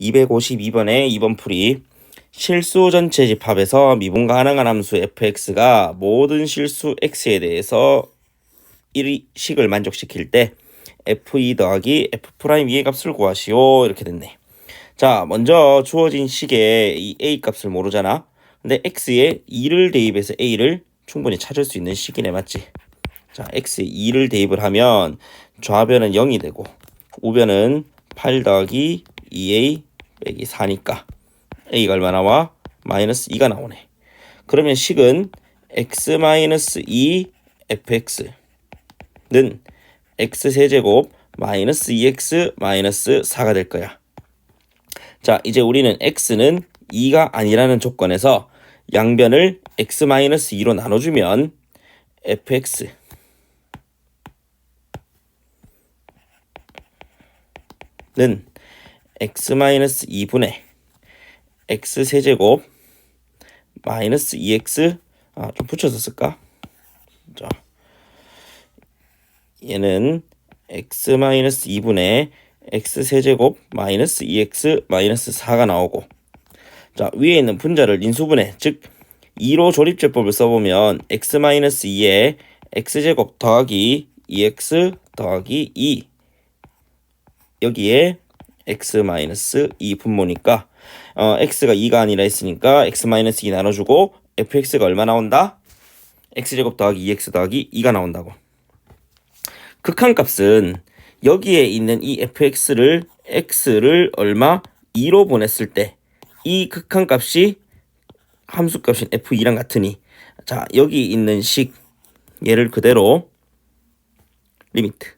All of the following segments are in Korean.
252번의 2번 풀이 실수 전체 집합에서 미분 가능한 함수 fx가 모든 실수 x에 대해서 1식을 만족시킬 때 f2 더하기 f'2의 값을 구하시오 이렇게 됐네. 자 먼저 주어진 식에 이 a 값을 모르잖아. 근데 x에 2를 대입해서 a를 충분히 찾을 수 있는 식이네 맞지? 자 x에 2를 대입을 하면 좌변은 0이 되고 우변은 8 더하기 2a 빼기 4니까 a가 얼마 나와? 마이너스 2가 나오네. 그러면 식은 x 마이너스 2 fx는 x 세제곱 마이너스 2x 마이너스 4가 될 거야. 자, 이제 우리는 x는 2가 아니라는 조건에서 양변을 x 마이너스 2로 나눠주면 fx 는 x 마이너스 2분의 x 세제곱 마이너스 2x 아 좀 붙여서 쓸까? 자 얘는 x 마이너스 2분의 x 세제곱 마이너스 2x 마이너스 4가 나오고 자 위에 있는 분자를 인수분해 즉 2로 조립제법을 써보면 x 마이너스 2에 x제곱 더하기 2x 더하기 2 여기에 x 마이너스 2 분모니까 어, x가 2가 아니라 했으니까 x 마이너스 2 나눠주고 fx가 얼마 나온다? x제곱 더하기 2x 더하기 2가 나온다고. 극한값은 여기에 있는 이 fx를 x를 얼마 2로 보냈을 때 이 극한값이 함수값인 f2랑 같으니 자 여기 있는 식 얘를 그대로 리미트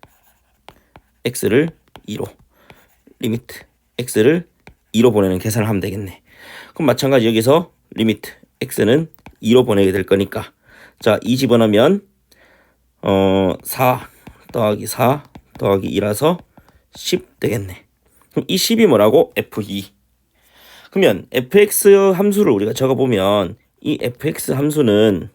x를 2로 리미트 x를 2로 보내는 계산을 하면 되겠네. 그럼 마찬가지 여기서 리미트 x는 2로 보내게 될 거니까 자 2 집어넣으면 어 4 더하기 4 더하기 2라서 10 되겠네. 그럼 이 10이 뭐라고? f2. 그러면 fx 함수를 우리가 적어보면 이 fx 함수는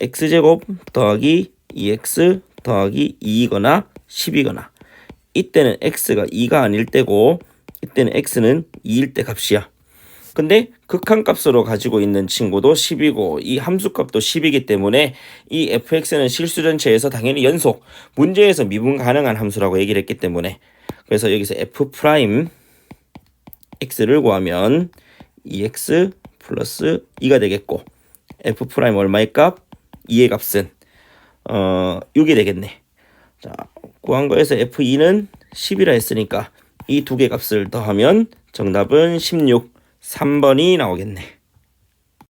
x제곱 더하기 2x 더하기 2이거나 10이거나 이때는 x가 2가 아닐 때고 이때는 x는 2일 때 값이야. 근데 극한값으로 가지고 있는 친구도 10이고 이 함수값도 10이기 때문에 이 fx는 실수 전체에서 당연히 연속 문제에서 미분 가능한 함수라고 얘기를 했기 때문에 그래서 여기서 f 프라임 x를 구하면 2x 플러스 2가 되겠고 f 얼마의 값? 2의 값은 어 6이 되겠네. 자 구한 거에서 f2는 10이라 했으니까 이 두 개 값을 더하면 정답은 16, 3번이 나오겠네.